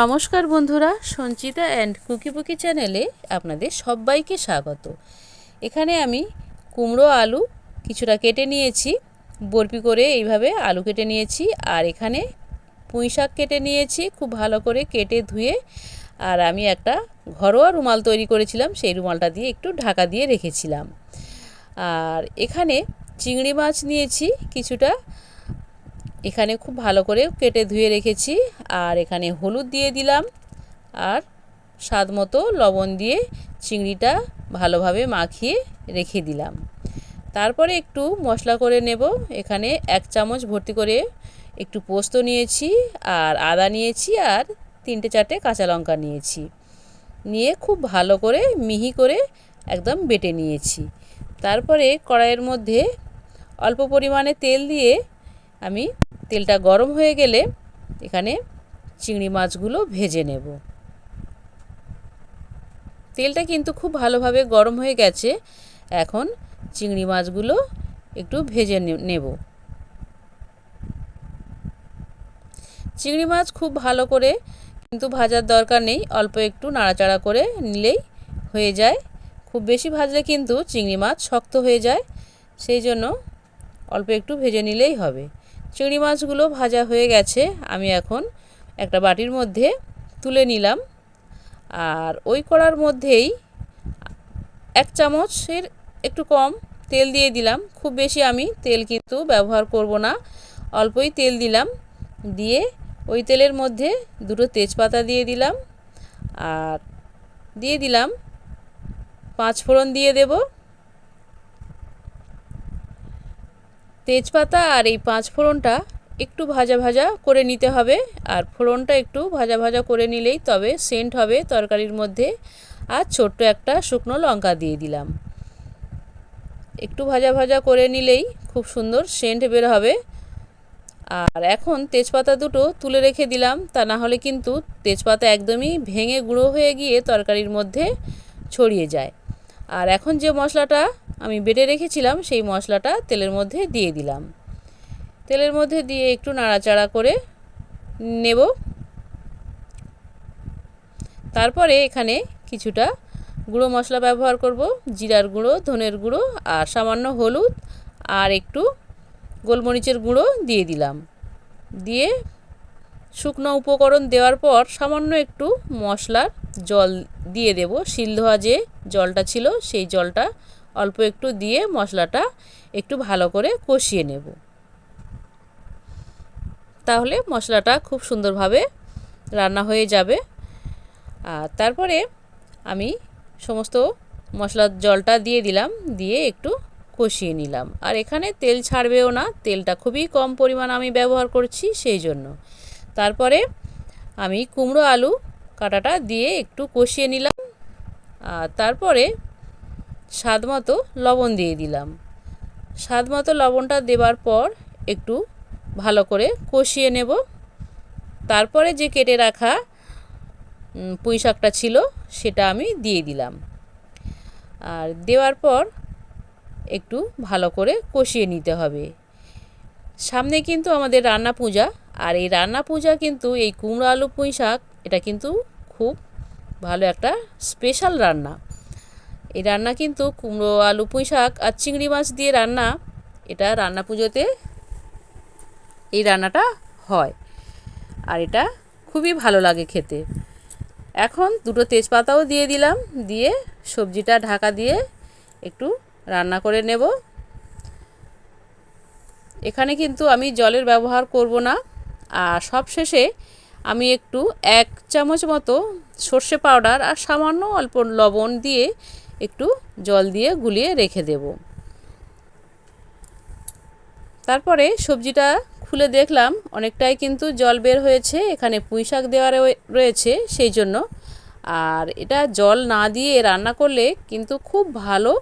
নমস্কার বন্ধুরা, Sanchita and cookie পুকি চ্যানেলে আপনাদের সবাইকে স্বাগত। এখানে আমি কুমড়ো আলু কিছুটা কেটে নিয়েছি বরপি করে এইভাবে আলু কেটে নিয়েছি, আর এখানে পুঁই শাক কেটে নিয়েছি, খুব ভালো করে কেটে ধুয়ে, আর আমি একটা ঘরোয়া রুমাল তৈরি করেছিলাম, সেই রুমালটা দিয়ে একটু ঢাকা দিয়ে রেখেছিলাম। আর এখানে চিংড়ি মাছ নিয়েছি কিছুটা এখানে খুব ভালো করে কেটে ধুয়ে রেখেছি। আর এখানে হলুদ দিয়ে দিলাম। আর স্বাদ মতো লবণ দিয়ে চিংড়িটা ভালোভাবে মাখিয়ে রেখে দিলাম। তারপরে একটু মশলা করে নেব। এখানে এক চামচ ভর্তি করে একটু পোস্ত নিয়েছি আর আদা নিয়েছি আর তিনটে চারটে কাঁচা লঙ্কা নিয়েছি। নিয়ে খুব ভালো করে মিহি করে একদম বেটে নিয়েছি। তারপরে কড়াইয়ের মধ্যে অল্প পরিমাণে তেল দিয়ে আমি তেলটা গরম হয়ে গেলে এখানে চিংড়ি মাছগুলো ভেজে নেব। তেলটা কিন্তু খুব ভালোভাবে গরম হয়ে গেছে। এখন চিংড়ি মাছগুলো একটু ভেজে নেব। চিংড়ি মাছ খুব ভালো করে কিন্তু ভাজার দরকার নেই, অল্প একটু নাড়াচাড়া করে নিলেই হয়ে যায়। খুব বেশি ভাজলে কিন্তু চিংড়ি মাছ শক্ত হয়ে যায়, সেই জন্য অল্প একটু ভেজে নিলেই হবে। চিংড়ি মাছগুলো ভাজা হয়ে গেছে, আমি এখন একটা বাটির মধ্যে তুলে নিলাম। আর ওই কড়ার মধ্যেই এক চামচের একটু কম তেল দিয়ে দিলাম। খুব বেশি আমি তেল কিন্তু ব্যবহার করব না, অল্পই তেল দিলাম। দিয়ে ওই তেলের মধ্যে দুটো তেজপাতা দিয়ে দিলাম। আর দিয়ে দিলাম পাঁচ ফোড়ন দিয়ে দেবো। তেজপাতা আর এই পাঁচ ফোড়নটা একটু ভাজা ভাজা করে নিতে হবে। আর ফোড়নটা একটু ভাজা ভাজা করে নিলেই তবে সেন্ট হবে তরকারির মধ্যে। আর ছোট্ট একটা শুকনো লঙ্কা দিয়ে দিলাম। একটু ভাজা ভাজা করে নিলেই খুব সুন্দর সেন্ট বের হবে। আর এখন তেজপাতা দুটো তুলে রেখে দিলাম। তা না হলে কিন্তু তেজপাতা একদমই ভেঙে গুঁড়ো হয়ে গিয়ে তরকারির মধ্যে ছড়িয়ে যায়। আর এখন যে মশলাটা আমি বেটে রেখেছিলাম, সেই মশলাটা তেলের মধ্যে দিয়ে দিলাম। তেলের মধ্যে দিয়ে একটু নাড়াচাড়া করে নেব। তারপরে এখানে কিছুটা গুঁড়ো মশলা ব্যবহার করব, জিরার গুঁড়ো, ধনের গুঁড়ো আর সামান্য হলুদ আর একটু গোলমরিচের গুঁড়ো দিয়ে দিলাম। দিয়ে শুকনো উপকরণ দেওয়ার পর সামান্য একটু মশলার জল দিয়ে দেব। শিল ধোয়া যে জলটা ছিল, সেই জলটা অল্প একটু দিয়ে মশলাটা একটু ভালো করে কষিয়ে নেব। তাহলে মশলাটা খুব সুন্দরভাবে রান্না হয়ে যাবে। আর তারপরে আমি সমস্ত মশলার জলটা দিয়ে দিলাম, দিয়ে একটু কষিয়ে নিলাম। আর এখানে তেল ছাড়বেও না, তেলটা খুবই কম পরিমাণ আমি ব্যবহার করছি সেই জন্য। তারপরে আমি কুমড়ো আলু কাটাটা দিয়ে একটু কষিয়ে নিলাম। আর তারপরে স্বাদ মতো লবণ দিয়ে দিলাম। স্বাদ মতো লবণটা দেবার পর একটু ভালো করে কষিয়ে নেব। তারপরে যে কেটে রাখা পুঁই শাকটা ছিল, সেটা আমি দিয়ে দিলাম। আর দেওয়ার পর একটু ভালো করে কষিয়ে নিতে হবে। সামনে কিন্তু আমাদের রান্না পূজা, আর এই রান্না পূজা কিন্তু এই কুমড়ো আলু পুঁই শাক, এটা কিন্তু খুব ভালো একটা স্পেশাল রান্না। এই রান্না কিন্তু কুমড়ো, আলু, পুঁই শাক আর চিংড়ি মাছ দিয়ে রান্না। এটা রান্না পুজোতে এই রান্নাটা হয়। আর এটা খুবই ভালো লাগে খেতে। এখন দুটো তেজপাতাও দিয়ে দিলাম, দিয়ে সবজিটা ঢাকা দিয়ে একটু রান্না করে নেব। এখানে কিন্তু আমি জলের ব্যবহার করব না। আর সব শেষে আমি একটু এক চামচ মতো সর্ষে পাউডার আর সামান্য অল্প লবণ দিয়ে একটু জল দিয়ে গুলিয়ে রেখে দেব। তারপরে সবজিটা খুলে দেখলাম, অনেকটাই কিন্তু জল বের হয়েছে, এখানে পুঁই শাক দেওয়া রয়েছে সেই জন্য। আর এটা জল না দিয়ে রান্না করলে কিন্তু খুব ভালো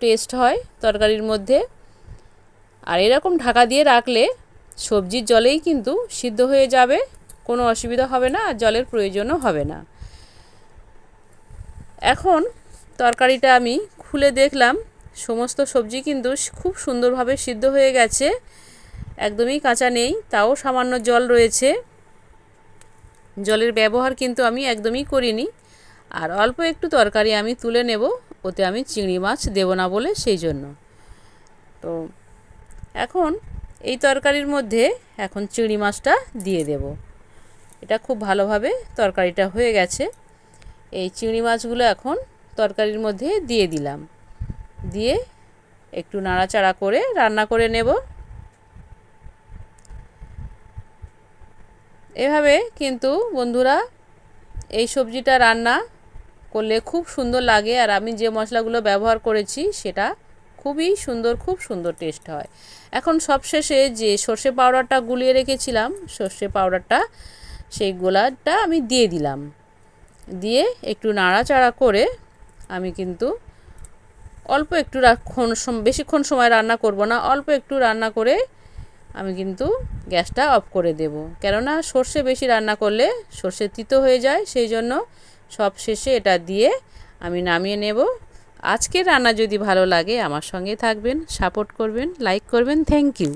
টেস্ট হয় তরকারির মধ্যে। আর এরকম ঢাকা দিয়ে রাখলে সবজির জলেই কিন্তু সিদ্ধ হয়ে যাবে, কোনো অসুবিধা হবে না আর জলের প্রয়োজনও হবে না। এখন তরকারিটা আমি খুলে দেখলাম। সমস্ত সবজি কিন্তু খুব সুন্দরভাবে সিদ্ধ হয়ে গেছে। একদমই কাঁচা নেই, তাও সামান্য জল রয়েছে। জলের ব্যবহার কিন্তু আমি একদমই করিনি। আর অল্প একটু তরকারি আমি তুলে নেব, ওতে আমি চিংড়ি মাছ দেব না বলে সেই জন্য। তো এখন এই তরকারির মধ্যে এখন চিংড়ি মাছটা দিয়ে দেব। এটা খুব ভালোভাবে তরকারিটা হয়ে গেছে। এই চিংড়ি মাছগুলো এখন তরকারির মধ্যে দিয়ে দিলাম। দিয়ে একটু নাড়াচাড়া করে রান্না করে নেব। এভাবে কিন্তু বন্ধুরা এই সবজিটা রান্না করলে খুব সুন্দর লাগে আর আমি যে মশলাগুলো ব্যবহার করেছি সেটা খুবই সুন্দর, খুব সুন্দর টেস্ট হয়। এখন সবশেষে যে সর্ষে পাউডারটা গুলিয়ে রেখেছিলাম, সর্ষে পাউডারটা, সেই গোলাটা আমি দিয়ে দিলাম। দিয়ে একটু নাড়াচাড়া করে আমি কিন্তু অল্প একটু রাক্ষণ বেশিক্ষণ সময় রান্না করব না, অল্প একটু রান্না করে আমি কিন্তু গ্যাসটা অফ করে দেব। কেননা সর্ষে বেশি রান্না করলে সর্ষে তিতো হয়ে যায়, সেই জন্য সব শেষে এটা দিয়ে আমি নামিয়ে নেব। আজকের রান্না যদি ভালো লাগে আমার সঙ্গে থাকবেন, সাপোর্ট করবেন, লাইক করবেন, থ্যাংক ইউ।